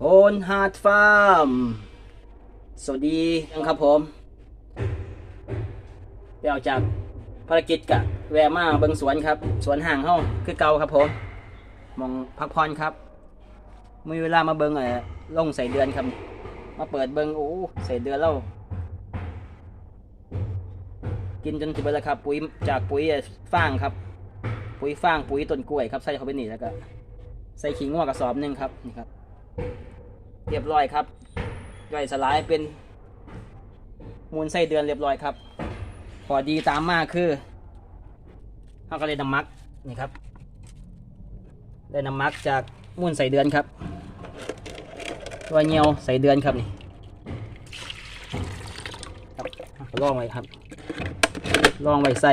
โพนฮาร์ดฟาร์ม สวัสดีครับผมเดี๋ยวจากภารกิจกะแวะมาเบิงสวนครับ สวนห่างเฮาคือเก่าครับผม มองพักผ่อนครับ มีเวลามาเบิงเออลงใส่เดือนครับ มาเปิดเบิงโอ้ใส่เดือนแล้ว กินจนถึงเวลาครับ ปุ๋ยจากปุ๋ยฟางครับ ปุ๋ยฟางปุ๋ยต้นกล้วยครับใส่เข้าไปนี่แล้วก็ใส่ขิงงวกระสอบหนึ่งครับนี่ครับ เรียบร้อยครับย่อยสลายเป็นมูลไส้เดือนเรียบร้อยครับพอดีตามมาคือเขาก็เลยน้ำมักนี่ครับ ได้น้ำมักจากมูลใส่เดือนครับตัวเงียวใส่เดือนครับนี่ครับลองไว้ครับลองไว้ใส่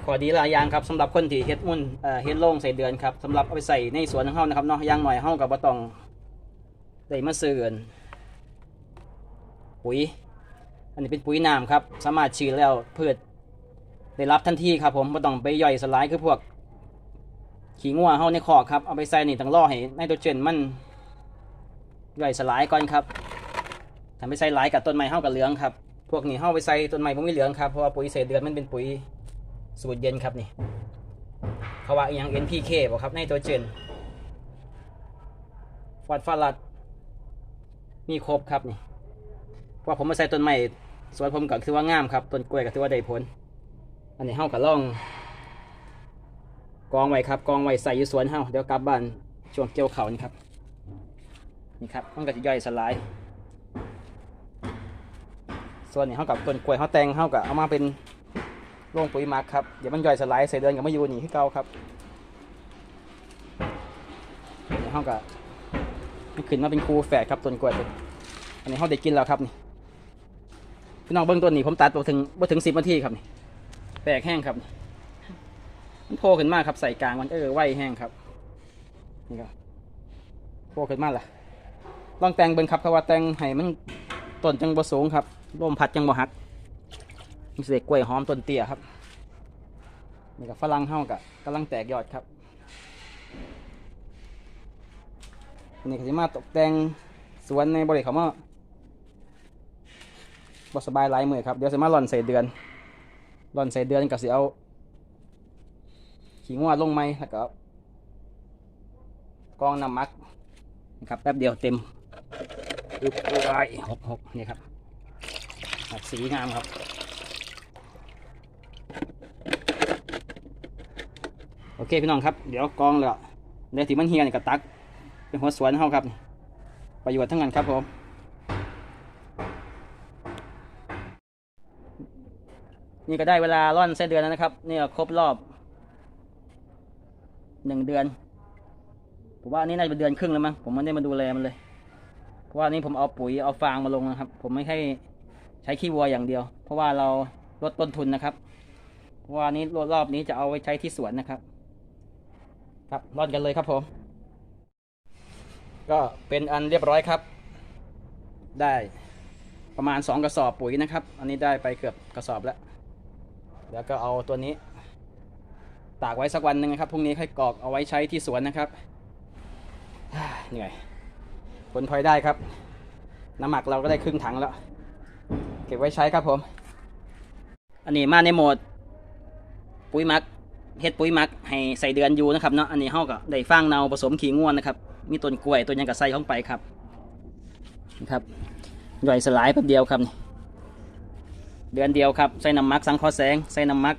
มีข้อดีหลายอย่างครับสำหรับคนที่เฮ็ดมุ่นเอ่อเฮ็ดโล่งใส่เดือนครับสำหรับเอาไปใส่ในสวนของเฮานะครับเนาะอย่างหน่อยเฮากับบ่ต้องได้มาซื้อกันปุ๋ย อันนี้เป็นปุ๋ยน้ำครับ สามารถฉีดแล้วพืชได้รับทันทีครับผมบ่ต้องไปย่อยสลายคือพวก ขี้งัวเฮาในคอกครับเอาไปใส่นี่ต้องรอให้ไนโตรเจนมันย่อยสลายก่อนครับถ้าไม่ใส่หลายกับต้นไม้เฮากับเหลืองครับพวกนี้เฮาไปใส่ต้นไม้บ่มีเหลืองครับเพราะว่าปุ๋ยเศษเดือนมันเป็นปุ๋ย สูตรเย็นครับนี่เขาว่าอหยัง NPK บอกครับในตัวเจนฟอสฟอรัสมีครบครับนี่เพราะผมมาใส่ต้นไม้สวนผมก็ถือว่างามครับต้นกล้วยก็ถือว่าได้ผล อันนี้เฮาก็ล่อง กองไว้ครับ กองไว้ใส่อยู่สวนเฮาเดี๋ยวกลับบ้านช่วงเกี่ยวเขานี่ครับ นี่ครับมันก็จะย่อยสลายส่วนนี้เฮากับต้นกล้วยเฮาแตงเฮาก็เอามาเป็น ลงปุ๋ยหมักครับเดี๋ยวมันย่อยสลายใส่เดือนกับมาอยู่นี่ที่เก่าครับเดี๋ยวเขาก็มันขึ้นมาเป็นคูแฝดครับต้นกล้วยอันนี้เขาได้กินแล้วครับนี่พี่น้องเบื้องต้นนี่ผมตัดบ่ถึงบ่ถึงสิบนาทีครับนี่แตกแห้งครับ มันโผล่ขึ้นมาครับใส่กลางมันเออไหวแห้งครับนี่ครับโผล่ขึ้นมาล่ะลองแต่งเบิ่งครับเพราะว่าแต่งให้มันต้นจังบ่สูงครับลมพัดจังบ่หัก มีเศษกล้วยหอมต้นเตี้ยครับนี่กับฝรั่งเฮากะกำลังแตกยอดครับนี่ก็จะมาตกแต่งสวนในบริเวณเขามาบสบายหลายมือครับเดี๋ยวจะมาหล่อนใส่เดือนหล่อนใส่เดือนกับสิเอาขี้งัวลงไหมแล้วก็กองน้ำมักนะครับแป๊บเดียวเต็มอึบโอ้ยหกหกนี่ครับสีงามครับ โอเคพี่น้องครับเดี๋ยวกองแล้วเดี๋ยวที่มันเฮียนี่ก็ตัก เป็นหัวสวนเฮาครับ ประโยชน์ทั้งนั้นครับผมนี่ก็ได้เวลาร่อนเส้นเดือนแล้วนะครับนี่ครบรอบหนึ่งเดือนผมว่าอันนี้น่าจะเป็นเดือนครึ่งแล้วมั้งผมไม่ได้มาดูแลมันเลย เพราะว่านี้ผมเอาปุ๋ยเอาฟางมาลงนะครับ ผมไม่ให้ใช้ขี้วัวอย่างเดียว เพราะว่าเราลดต้นทุนนะครับ เพราะว่านี้รอบนี้จะเอาไว้ใช้ที่สวนนะครับ ครับร่อนกันเลยครับผม ก็เป็นอันเรียบร้อยครับ ได้ประมาณ 2 กระสอบปุ๋ยนะครับ อันนี้ได้ไปเกือบกระสอบแล้ว แล้วก็เอาตัวนี้ ตากไว้สักวันหนึ่งนะครับพรุ่งนี้ค่อยกรอกเอาไว้ใช้ที่สวนนะครับเหนื่อยผลพลอยได้ครับ น้ำหมักเราก็ได้ครึ่งถังแล้ว เก็บไว้ใช้ครับผม อันนี้มาในโหมด ปุ๋ยหมัก เฮ็ดปุ๋ยมักให้ใส่เดือนอยู่นะครับเนาะอันนี้เฮาก็ได้ฟางเนาผสมขี้ง่วนนะครับ มีต้นกล้วยต้นยังก็ใส่เข้าไปครับนะครับย่อยสลายแป๊บเดียวครับเดือนเดียวครับใส่น้ำมักสังเคราะห์แสงใส่น้ำมัก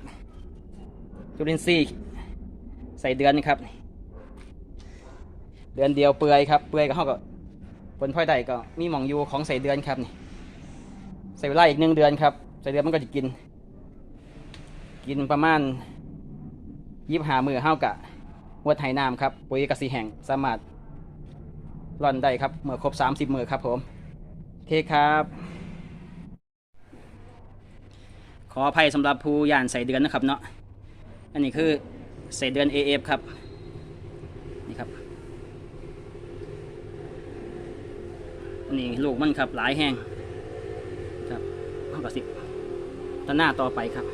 จุลินทรีย์ใส่เดือนนะครับ เดือนเดียวเปื่อยครับเปื่อยก็เฮาก็ผลพลอยได้ก็มีหม่องอยู่ของใส่เดือนครับนี่ใส่เวลาอีกหนึ่งเดือนครับ ใส่เดือนมันก็จะกิน กินประมาณ ยิบหามือเฮากะงวดไหน้ำครับปุ๋ยกสิแห่งสามารถร่อนได้ครับเมื่อครบ 30 มือครับผมเคครับ ขออภัยสำหรับผู้ย่านใส่เดือนนะครับเนาะอันนี้คือใส่เดือน AF ครับนี่ครับอันนี้ลูกมันครับหลายแห้งครับเท่ากับสิบต้นหน้าต่อไปครับ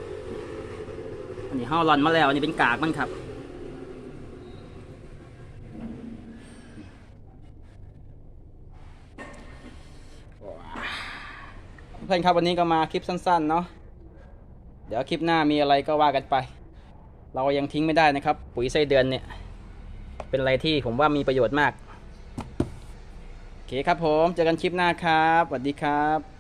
อันนี้ห้าร่อนมาแล้วอันนี้เป็นกากมันครับ เพื่อนครับวันนี้ก็มาคลิปสั้นๆเนาะเดี๋ยวคลิปหน้ามีอะไรก็ว่ากันไป เรายังทิ้งไม่ได้นะครับ ปุ๋ยไส้เดือนเนี่ย เป็นอะไรที่ผมว่ามีประโยชน์มากโอเคครับผม เจอกันคลิปหน้าครับสวัสดีครับ